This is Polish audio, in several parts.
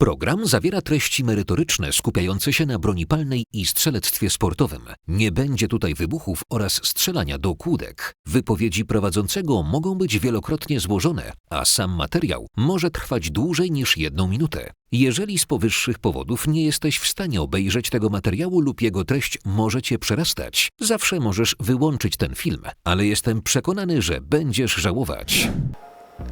Program zawiera treści merytoryczne skupiające się na broni palnej i strzelectwie sportowym. Nie będzie tutaj wybuchów oraz strzelania do kłódek. Wypowiedzi prowadzącego mogą być wielokrotnie złożone, a sam materiał może trwać dłużej niż jedną minutę. Jeżeli z powyższych powodów nie jesteś w stanie obejrzeć tego materiału lub jego treść może cię przerastać, zawsze możesz wyłączyć ten film, ale jestem przekonany, że będziesz żałować.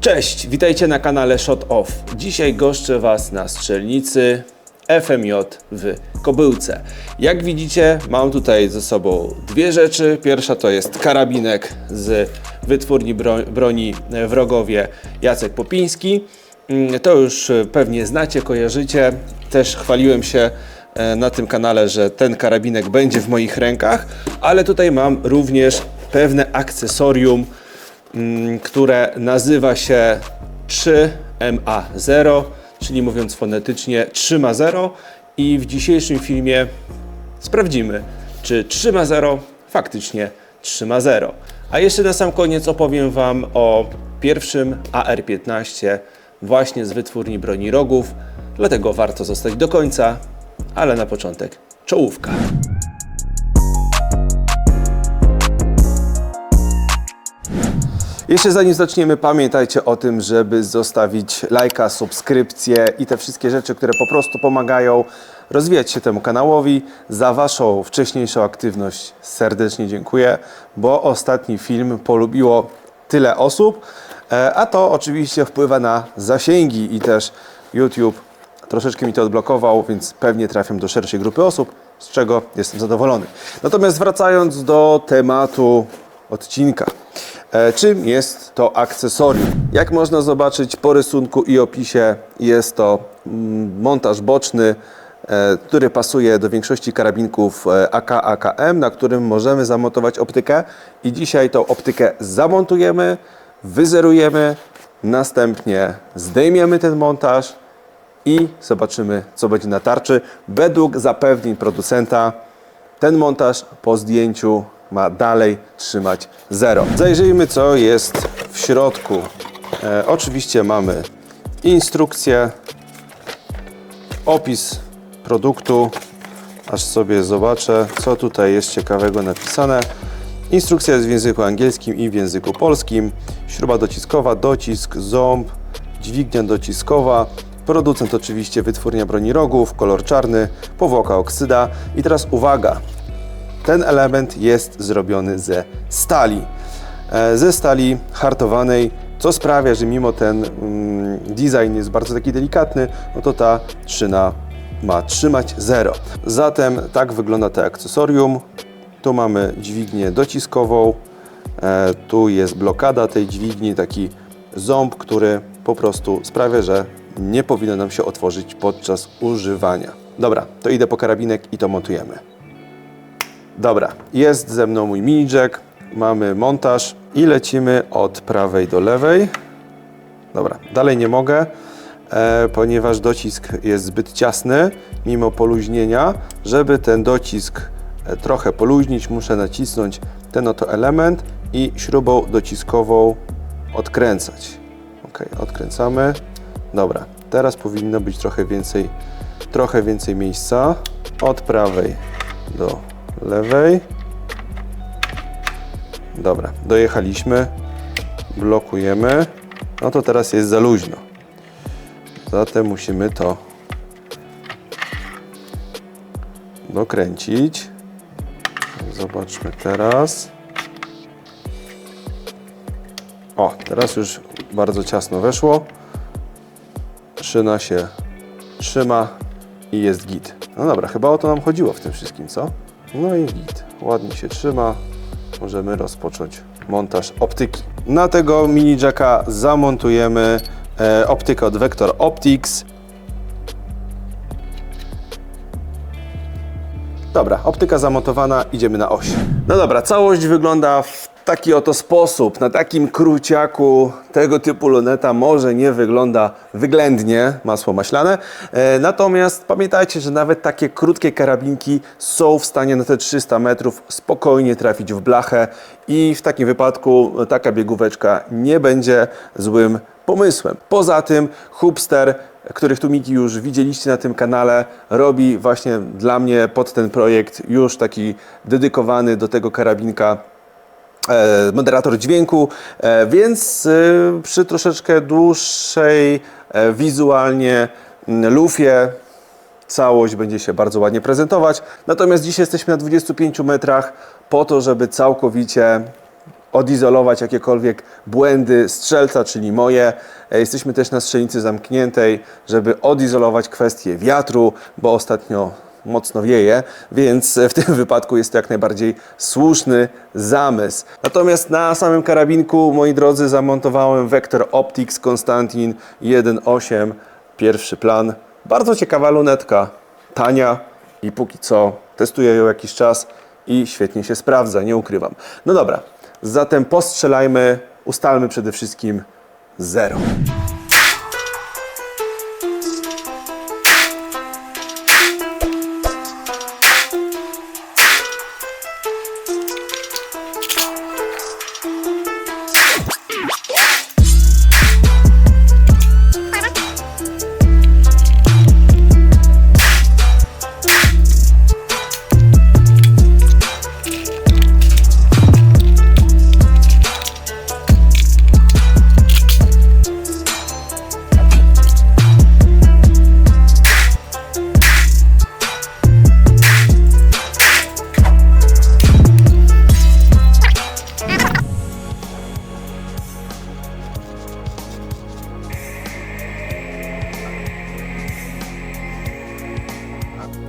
Cześć, witajcie na kanale Shot Off. Dzisiaj goszczę Was na strzelnicy FMJ w Kobyłce. Jak widzicie, mam tutaj ze sobą dwie rzeczy. Pierwsza to jest karabinek z wytwórni bro- broni w Rogowie Jacek Popiński. Mm, To już pewnie znacie, kojarzycie. Też chwaliłem się e, na tym kanale, że ten karabinek będzie w moich rękach, ale tutaj mam również pewne akcesorium, które nazywa się 3MA0, czyli mówiąc fonetycznie 3 ma 0 i w dzisiejszym filmie sprawdzimy, czy 3 ma 0 faktycznie 3 ma 0. A jeszcze na sam koniec opowiem Wam o pierwszym AR-15 właśnie z wytwórni broni rogów, dlatego warto zostać do końca, ale na początek czołówka. Jeszcze zanim zaczniemy, pamiętajcie o tym, żeby zostawić lajka, subskrypcję i te wszystkie rzeczy, które po prostu pomagają rozwijać się temu kanałowi. Za Waszą wcześniejszą aktywność serdecznie dziękuję, bo ostatni film polubiło tyle osób, e, a to oczywiście wpływa na zasięgi i też YouTube troszeczkę mi to odblokował, więc pewnie trafią do szerszej grupy osób, z czego jestem zadowolony. Natomiast wracając do tematu odcinka. E, Czym jest to akcesorium? Jak można zobaczyć po rysunku i opisie, jest to mm, montaż boczny, e, który pasuje do większości karabinków e, AK, AKM, na którym możemy zamontować optykę i dzisiaj tą optykę zamontujemy, wyzerujemy, następnie zdejmiemy ten montaż i zobaczymy, co będzie na tarczy. Według zapewnień producenta ten montaż po zdjęciu ma dalej trzymać 0. Zajrzyjmy, co jest w środku. E, oczywiście mamy instrukcję, opis produktu, aż sobie zobaczę, co tutaj jest ciekawego napisane. Instrukcja jest w języku angielskim i w języku polskim. Śruba dociskowa, docisk, ząb, dźwignia dociskowa. Producent oczywiście wytwórnia broni rogów, kolor czarny, powłoka oksyda. I teraz uwaga, ten element jest zrobiony ze stali. E, Ze stali hartowanej, co sprawia, że mimo ten mm, design jest bardzo taki delikatny, no to ta szyna ma trzymać 0. Zatem tak wygląda to akcesorium. Tu mamy dźwignię dociskową, e, tu jest blokada tej dźwigni, taki ząb, który po prostu sprawia, że nie powinno nam się otworzyć podczas używania. Dobra, to idę po karabinek i to montujemy. Dobra, jest ze mną mój mini jack, mamy montaż i lecimy od prawej do lewej. Dobra, dalej nie mogę, e, ponieważ docisk jest zbyt ciasny, mimo poluźnienia. Żeby ten docisk e, trochę poluźnić, muszę nacisnąć ten oto element i śrubą dociskową odkręcać. Ok, odkręcamy. Dobra, teraz powinno być trochę więcej, trochę więcej miejsca. Od prawej do lewej. Dobra, dojechaliśmy. Blokujemy. No to teraz jest za luźno. Zatem musimy to dokręcić. Zobaczmy teraz. O, teraz już bardzo ciasno weszło. Szyna się trzyma i jest git. No dobra, chyba o to nam chodziło w tym wszystkim, co? No i git. Ładnie się trzyma. Możemy rozpocząć montaż optyki. Na tego mini jacka zamontujemy e, optykę od Vector Optics. Dobra, optyka zamontowana, idziemy na oś. No dobra, całość wygląda w taki oto sposób. Na takim kruciaku tego typu luneta może nie wygląda wyględnie, masło maślane. E, natomiast pamiętajcie, że nawet takie krótkie karabinki są w stanie na te 300 metrów spokojnie trafić w blachę i w takim wypadku taka biegóweczka nie będzie złym pomysłem. Poza tym Hubster, których tu Miki już widzieliście na tym kanale, robi właśnie dla mnie pod ten projekt już taki dedykowany do tego karabinka moderator dźwięku, e, więc e, przy troszeczkę dłuższej e, wizualnie lufie całość będzie się bardzo ładnie prezentować. Natomiast dzisiaj jesteśmy na 25 metrach po to, żeby całkowicie odizolować jakiekolwiek błędy strzelca, czyli moje. E, Jesteśmy też na strzelnicy zamkniętej, żeby odizolować kwestię wiatru, bo ostatnio mocno wieje, więc w tym wypadku jest to jak najbardziej słuszny zamysł. Natomiast na samym karabinku, moi drodzy, zamontowałem Vector Optics Constantin 1.8, pierwszy plan. Bardzo ciekawa lunetka, tania i póki co testuję ją jakiś czas i świetnie się sprawdza, nie ukrywam. No dobra, zatem postrzelajmy, ustalmy przede wszystkim zero.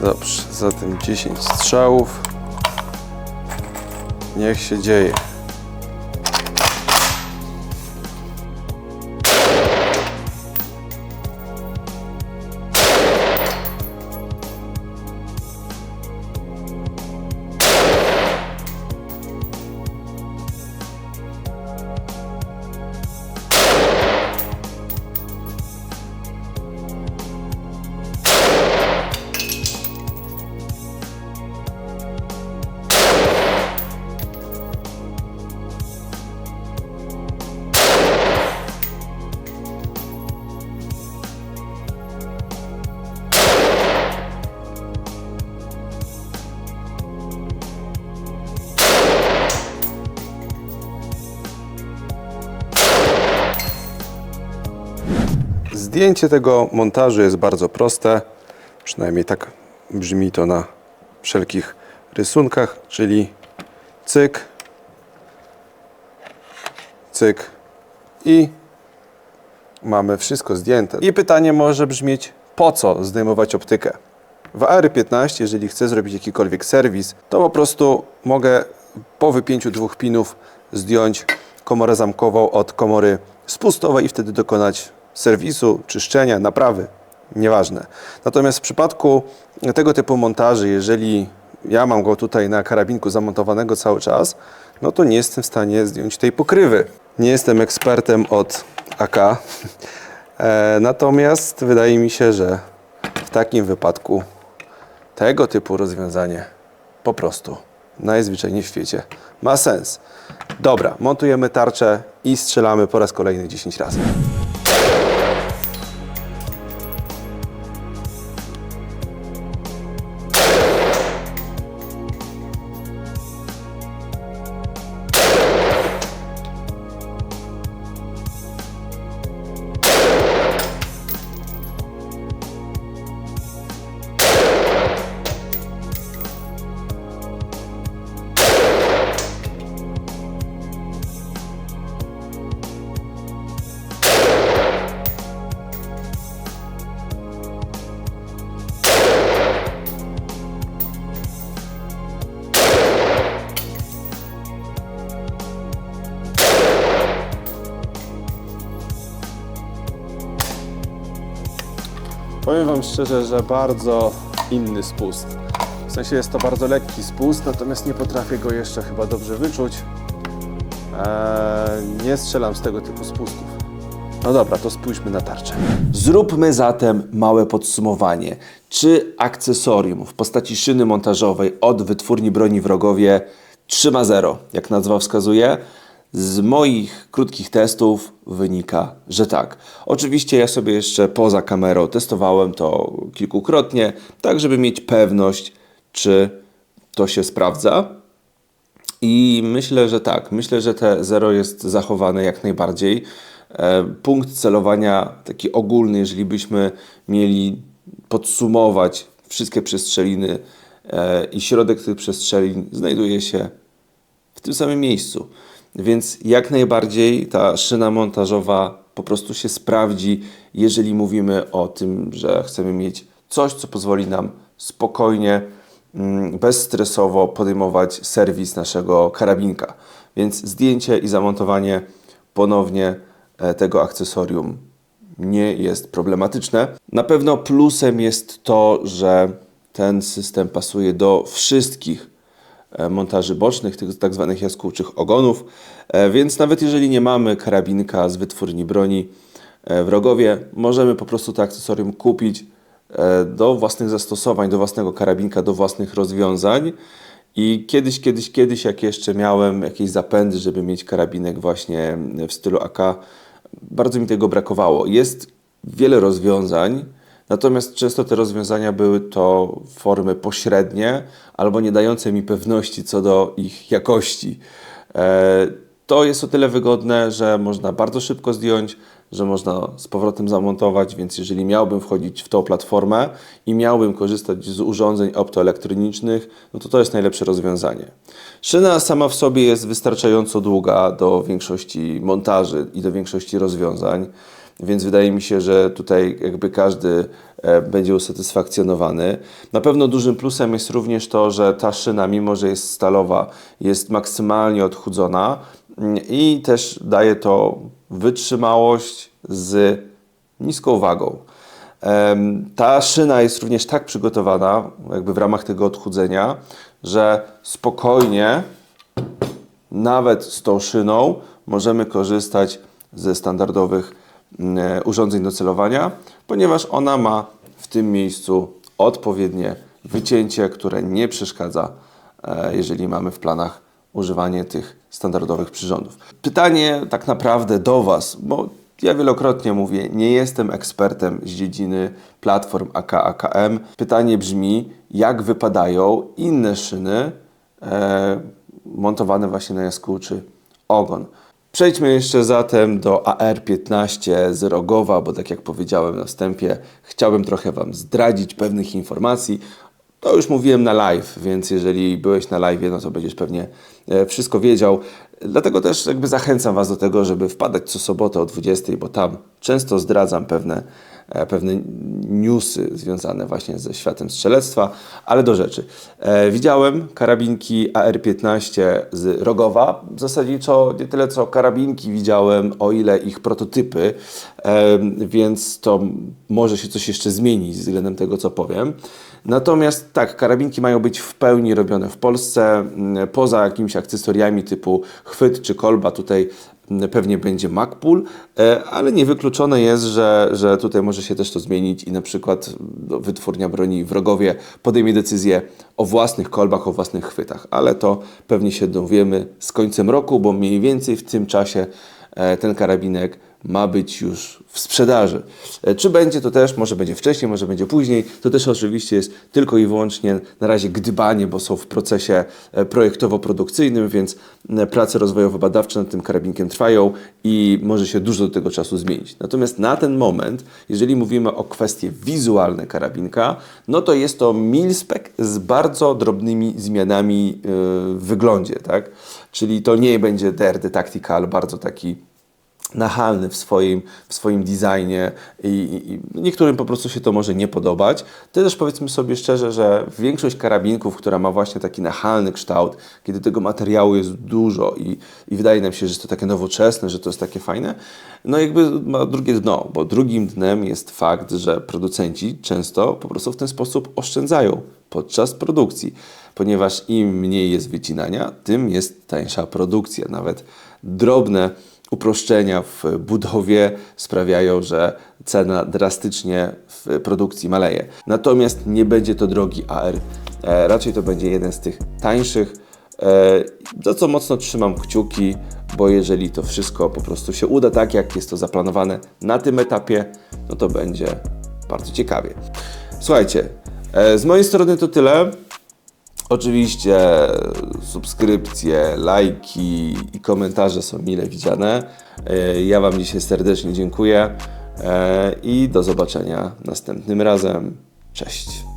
Dobrze, zatem 10 strzałów. Niech się dzieje. Zdjęcie tego montażu jest bardzo proste. Przynajmniej tak brzmi to na wszelkich rysunkach, czyli cyk, cyk i mamy wszystko zdjęte. I pytanie może brzmieć, po co zdejmować optykę? W AR-15, jeżeli chcę zrobić jakikolwiek serwis, to po prostu mogę po wypięciu dwóch pinów zdjąć komorę zamkową od komory spustowej i wtedy dokonać serwisu, czyszczenia, naprawy. Nieważne. Natomiast w przypadku tego typu montaży, jeżeli ja mam go tutaj na karabinku zamontowanego cały czas, no to nie jestem w stanie zdjąć tej pokrywy. Nie jestem ekspertem od AK, e, natomiast wydaje mi się, że w takim wypadku tego typu rozwiązanie po prostu najzwyczajniej w świecie ma sens. Dobra, montujemy tarczę i strzelamy po raz kolejny 10 razy. Powiem Wam szczerze, że bardzo inny spust. W sensie jest to bardzo lekki spust, natomiast nie potrafię go jeszcze chyba dobrze wyczuć. Eee, nie strzelam z tego typu spustów. No dobra, to spójrzmy na tarczę. Zróbmy zatem małe podsumowanie. Czy akcesorium w postaci szyny montażowej od wytwórni broni wrogowie trzyma zero, jak nazwa wskazuje, Z moich krótkich testów wynika, że tak. Oczywiście ja sobie jeszcze poza kamerą testowałem to kilkukrotnie, tak żeby mieć pewność, czy to się sprawdza. I myślę, że tak. Myślę, że te zero jest zachowane jak najbardziej. E, Punkt celowania taki ogólny, jeżeli byśmy mieli podsumować wszystkie przestrzeliny e, i środek tych przestrzelin znajduje się w tym samym miejscu. Więc jak najbardziej ta szyna montażowa po prostu się sprawdzi, jeżeli mówimy o tym, że chcemy mieć coś, co pozwoli nam spokojnie, mm, bezstresowo podejmować serwis naszego karabinka. Więc zdjęcie i zamontowanie ponownie e, tego akcesorium nie jest problematyczne. Na pewno plusem jest to, że ten system pasuje do wszystkich montaży bocznych, tych tak zwanych jaskółczych ogonów, E, więc nawet jeżeli nie mamy karabinka z wytwórni broni e, w Rogowie, możemy po prostu to akcesorium kupić e, do własnych zastosowań, do własnego karabinka, do własnych rozwiązań. I kiedyś, kiedyś, kiedyś, jak jeszcze miałem jakieś zapędy, żeby mieć karabinek właśnie w stylu AK, bardzo mi tego brakowało. Jest wiele rozwiązań, natomiast często te rozwiązania były to formy pośrednie albo nie dające mi pewności co do ich jakości. E, To jest o tyle wygodne, że można bardzo szybko zdjąć, że można z powrotem zamontować, więc jeżeli miałbym wchodzić w tą platformę i miałbym korzystać z urządzeń optoelektronicznych, no to to jest najlepsze rozwiązanie. Szyna sama w sobie jest wystarczająco długa do większości montaży i do większości rozwiązań, więc wydaje mi się, że tutaj jakby każdy e, będzie usatysfakcjonowany. Na pewno dużym plusem jest również to, że ta szyna, mimo że jest stalowa, jest maksymalnie odchudzona mm, i też daje to wytrzymałość z niską wagą. Ta szyna jest również tak przygotowana, jakby w ramach tego odchudzenia, że spokojnie, nawet z tą szyną, możemy korzystać ze standardowych urządzeń do celowania, ponieważ ona ma w tym miejscu odpowiednie wycięcie, które nie przeszkadza, e, jeżeli mamy w planach używanie tych standardowych przyrządów. Pytanie tak naprawdę do Was, bo ja wielokrotnie mówię, nie jestem ekspertem z dziedziny platform AK, AKM. Pytanie brzmi, jak wypadają inne szyny e, montowane właśnie na jaskółczy ogon. Przejdźmy jeszcze zatem do AR-15 z Rogowa, bo tak jak powiedziałem na wstępie, chciałbym trochę Wam zdradzić pewnych informacji. To już mówiłem na live, więc jeżeli byłeś na live, no to będziesz pewnie e, wszystko wiedział. Dlatego też jakby zachęcam Was do tego, żeby wpadać co sobotę o 20, bo tam często zdradzam pewne, pewne newsy związane właśnie ze światem strzelectwa, ale do rzeczy. E, widziałem karabinki AR-15 z Rogowa. Zasadniczo nie tyle co karabinki widziałem, o ile ich prototypy, e, więc to może się coś jeszcze zmienić względem tego, co powiem. Natomiast tak, karabinki mają być w pełni robione w Polsce, poza jakimiś akcesoriami typu chwyt czy kolba. Tutaj pewnie będzie MacPool, e, ale niewykluczone jest, że, że tutaj może się też to zmienić i na przykład no, wytwórnia broni w Rogowie podejmie decyzję o własnych kolbach, o własnych chwytach, ale to pewnie się dowiemy z końcem roku, bo mniej więcej w tym czasie e, ten karabinek ma być już w sprzedaży. E, Czy będzie to też, może będzie wcześniej, może będzie później, to też oczywiście jest tylko i wyłącznie na razie gdybanie, bo są w procesie e, projektowo-produkcyjnym, więc e, prace rozwojowo-badawcze nad tym karabinkiem trwają i może się dużo do tego czasu zmienić. Natomiast na ten moment, jeżeli mówimy o kwestie wizualne karabinka, no to jest to milspec z bardzo drobnymi zmianami w wyglądzie, tak? Czyli to nie będzie DRD Tactical, bardzo taki nachalny w swoim, w swoim designie i, i, niektórym po prostu się to może nie podobać. To też powiedzmy sobie szczerze, że większość karabinków, która ma właśnie taki nachalny kształt, kiedy tego materiału jest dużo i, i wydaje nam się, że jest to takie nowoczesne, że to jest takie fajne, no jakby ma drugie dno, bo drugim dnem jest fakt, że producenci często po prostu w ten sposób oszczędzają podczas produkcji, ponieważ im mniej jest wycinania, tym jest tańsza produkcja. Nawet drobne uproszczenia w budowie sprawiają, że cena drastycznie w produkcji maleje. Natomiast nie będzie to drogi AR, e, raczej to będzie jeden z tych tańszych, e, za co mocno trzymam kciuki, bo jeżeli to wszystko po prostu się uda tak, jak jest to zaplanowane na tym etapie, no to będzie bardzo ciekawie. Słuchajcie, e, z mojej strony to tyle. Oczywiście subskrypcje, lajki i komentarze są mile widziane. E, Ja Wam dzisiaj serdecznie dziękuję e, i do zobaczenia następnym razem. Cześć.